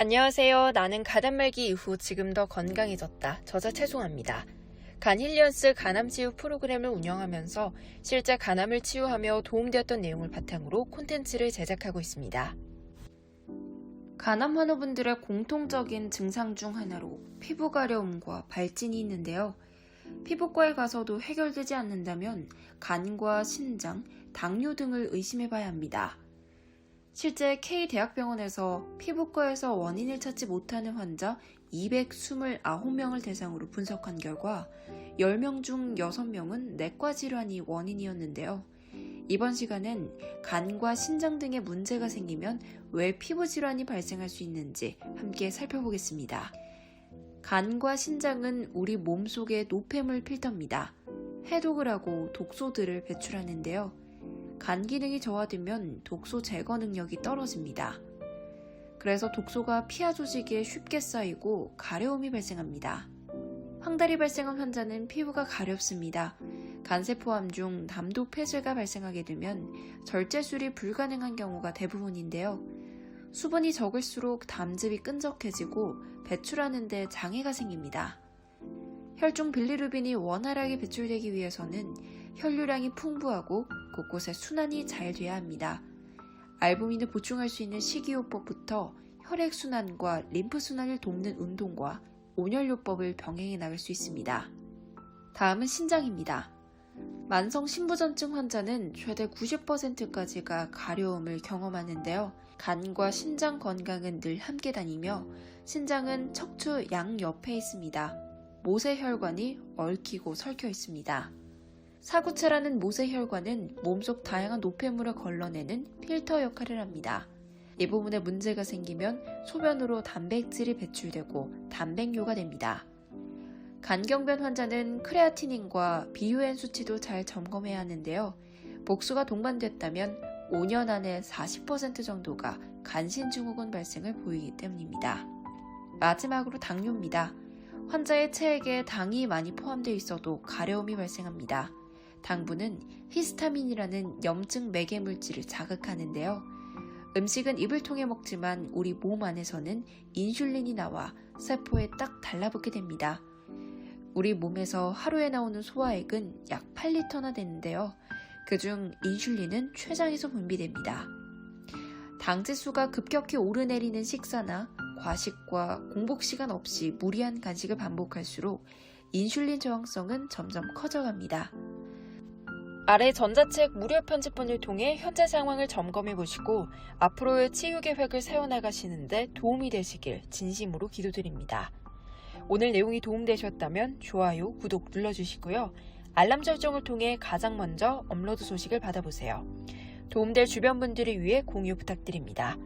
안녕하세요. 나는 가단말기 이후 지금 더 건강해졌다. 저자 최송합니다. 간힐리언스 간암치유 프로그램을 운영하면서 실제 간암을 치유하며 도움되었던 내용을 바탕으로 콘텐츠를 제작하고 있습니다. 간암 환우분들의 공통적인 증상 중 하나로 피부 가려움과 발진이 있는데요. 피부과에 가서도 해결되지 않는다면 간과 신장, 당뇨 등을 의심해 봐야 합니다. 실제 K대학병원에서 피부과에서 원인을 찾지 못하는 환자 229명을 대상으로 분석한 결과 10명 중 6명은 내과 질환이 원인이었는데요. 이번 시간은 간과 신장 등의 문제가 생기면 왜 피부 질환이 발생할 수 있는지 함께 살펴보겠습니다. 간과 신장은 우리 몸 속의 노폐물 필터입니다. 해독을 하고 독소들을 배출하는데요. 간 기능이 저하되면 독소 제거 능력이 떨어집니다. 그래서 독소가 피하 조직에 쉽게 쌓이고 가려움이 발생합니다. 황달이 발생한 환자는 피부가 가렵습니다. 간세포암 중 담도 폐쇄가 발생하게 되면 절제술이 불가능한 경우가 대부분인데요. 수분이 적을수록 담즙이 끈적해지고 배출하는데 장애가 생깁니다. 혈중 빌리루빈이 원활하게 배출되기 위해서는 혈류량이 풍부하고 곳곳에 순환이 잘 돼야 합니다. 알부민을 보충할 수 있는 식이요법부터 혈액순환과 림프순환을 돕는 운동과 온열요법을 병행해 나갈 수 있습니다. 다음은 신장입니다. 만성 신부전증 환자는 최대 90%까지가 가려움을 경험하는데요. 간과 신장 건강은 늘 함께 다니며 신장은 척추 양옆에 있습니다. 모세혈관이 얽히고 설켜 있습니다. 사구체라는 모세혈관은 몸속 다양한 노폐물을 걸러내는 필터 역할을 합니다. 이 부분에 문제가 생기면 소변으로 단백질이 배출되고 단백뇨가 됩니다. 간경변 환자는 크레아티닌과 비유엔 수치도 잘 점검해야 하는데요. 복수가 동반됐다면 5년 안에 40% 정도가 간신증후군 발생을 보이기 때문입니다. 마지막으로 당뇨입니다. 환자의 체액에 당이 많이 포함되어 있어도 가려움이 발생합니다. 당분은 히스타민이라는 염증 매개 물질을 자극하는데요. 음식은 입을 통해 먹지만 우리 몸 안에서는 인슐린이 나와 세포에 딱 달라붙게 됩니다. 우리 몸에서 하루에 나오는 소화액은 약 8리터나 되는데요. 그중 인슐린은 췌장에서 분비됩니다. 당지수가 급격히 오르내리는 식사나 과식과 공복 시간 없이 무리한 간식을 반복할수록 인슐린 저항성은 점점 커져갑니다. 아래 전자책 무료 편집본을 통해 현재 상황을 점검해 보시고 앞으로의 치유 계획을 세워나가시는데 도움이 되시길 진심으로 기도드립니다. 오늘 내용이 도움되셨다면 좋아요, 구독 눌러주시고요. 알람 설정을 통해 가장 먼저 업로드 소식을 받아보세요. 도움될 주변 분들을 위해 공유 부탁드립니다.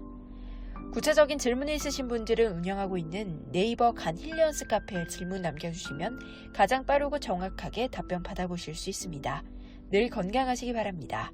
구체적인 질문이 있으신 분들은 운영하고 있는 네이버 간 힐리언스 카페에 질문 남겨주시면 가장 빠르고 정확하게 답변 받아보실 수 있습니다. 늘 건강하시기 바랍니다.